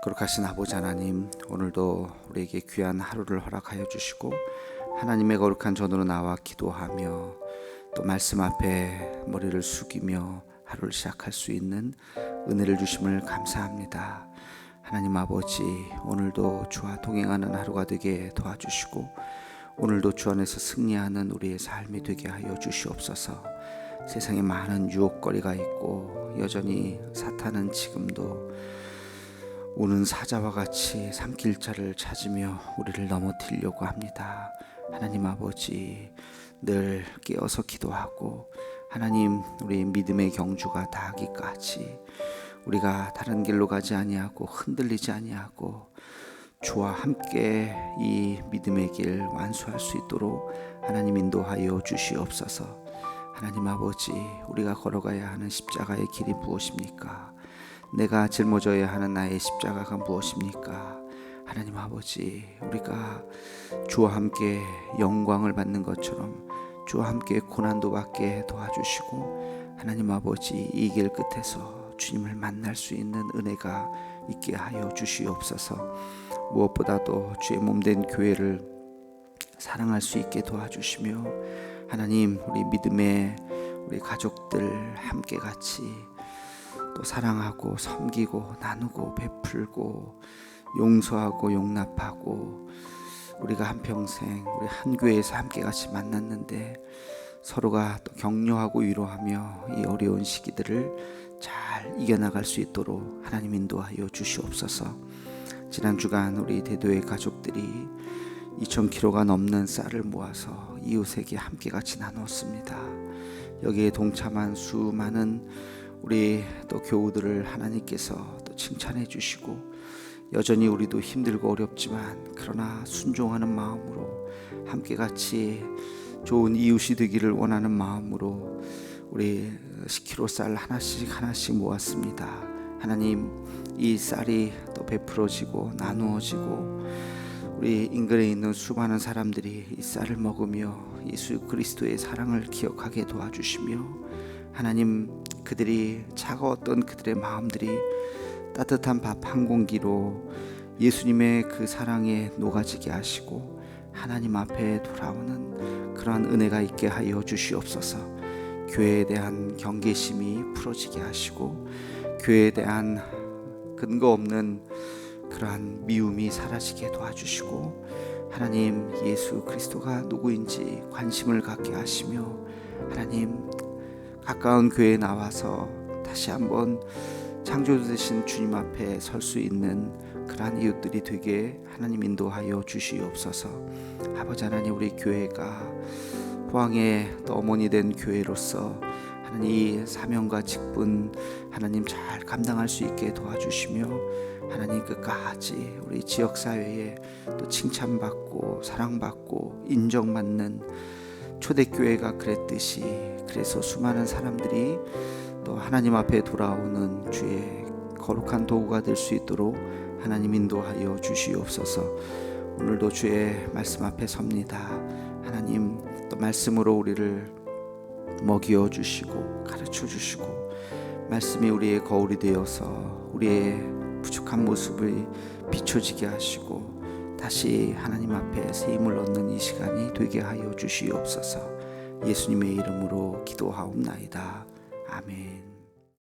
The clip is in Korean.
거룩하신 아버지 하나님 오늘도 우리에게 귀한 하루를 허락하여 주시고 하나님의 거룩한 전으로 나와 기도하며 또 말씀 앞에 머리를 숙이며 하루를 시작할 수 있는 은혜를 주심을 감사합니다. 하나님 아버지 오늘도 주와 동행하는 하루가 되게 도와주시고 오늘도 주 안에서 승리하는 우리의 삶이 되게 하여 주시옵소서. 세상에 많은 유혹거리가 있고 여전히 사탄은 지금도 우는 사자와 같이 삼킬자를 찾으며 우리를 넘어뜨리려고 합니다. 하나님 아버지 늘 깨어서 기도하고 하나님 우리 믿음의 경주가 다하기까지 우리가 다른 길로 가지 아니하고 흔들리지 아니하고 주와 함께 이 믿음의 길 완수할 수 있도록 하나님 인도하여 주시옵소서. 하나님 아버지 우리가 걸어가야 하는 십자가의 길이 무엇입니까? 내가 짊어져야 하는 나의 십자가가 무엇입니까? 하나님 아버지, 우리가 주와 함께 영광을 받는 것처럼 주와 함께 고난도 받게 도와주시고 하나님 아버지 이 길 끝에서 주님을 만날 수 있는 은혜가 있게 하여 주시옵소서. 무엇보다도 주의 몸된 교회를 사랑할 수 있게 도와주시며 하나님 우리 믿음의 우리 가족들 함께 같이 또 사랑하고 섬기고 나누고 베풀고 용서하고 용납하고 우리가 한평생 우리 한 교회에서 함께 같이 만났는데 서로가 또 격려하고 위로하며 이 어려운 시기들을 잘 이겨나갈 수 있도록 하나님 인도하여 주시옵소서. 지난 주간 우리 대도의 가족들이 2,000kg가 넘는 쌀을 모아서 이웃에게 함께 같이 나누었습니다. 여기에 동참한 수많은 우리 또 교우들을 하나님께서 또 칭찬해 주시고 여전히 우리도 힘들고 어렵지만 그러나 순종하는 마음으로 함께 같이 좋은 이웃이 되기를 원하는 마음으로 우리 10kg 쌀 하나씩 하나씩 모았습니다. 하나님 이 쌀이 또 베풀어지고 나누어지고 우리 인근에 있는 수많은 사람들이 이 쌀을 먹으며 예수 그리스도의 사랑을 기억하게 도와주시며 하나님 그들이 차가웠던 그들의 마음들이 따뜻한 밥 한 공기로 예수님의 그 사랑에 녹아지게 하시고 하나님 앞에 돌아오는 그러한 은혜가 있게 하여 주시옵소서. 교회에 대한 경계심이 풀어지게 하시고 교회에 대한 근거 없는 그러한 미움이 사라지게 도와주시고 하나님 예수 그리스도가 누구인지 관심을 갖게 하시며 하나님 가까운 교회에 나와서 다시 한번 창조주 되신 주님 앞에 설 수 있는 그러한 이웃들이 되게 하나님 인도하여 주시옵소서. 아버지 하나님 우리 교회가 포항의 또 어머니 된 교회로서 하나님 이 사명과 직분 하나님 잘 감당할 수 있게 도와주시며 하나님 끝까지 우리 지역 사회에 또 칭찬받고 사랑받고 인정받는 초대교회가 그랬듯이 그래서 수많은 사람들이 또 하나님 앞에 돌아오는 주의 거룩한 도구가 될 수 있도록 하나님 인도하여 주시옵소서. 오늘도 주의 말씀 앞에 섭니다. 하나님 또 말씀으로 우리를 먹여 주시고 가르쳐 주시고 말씀이 우리의 거울이 되어서 우리의 부족한 모습을 비춰지게 하시고 다시 하나님 앞에 새 힘을 얻는 이 시간이 되게 하여 주시옵소서. 예수님의 이름으로 기도하옵나이다. 아멘.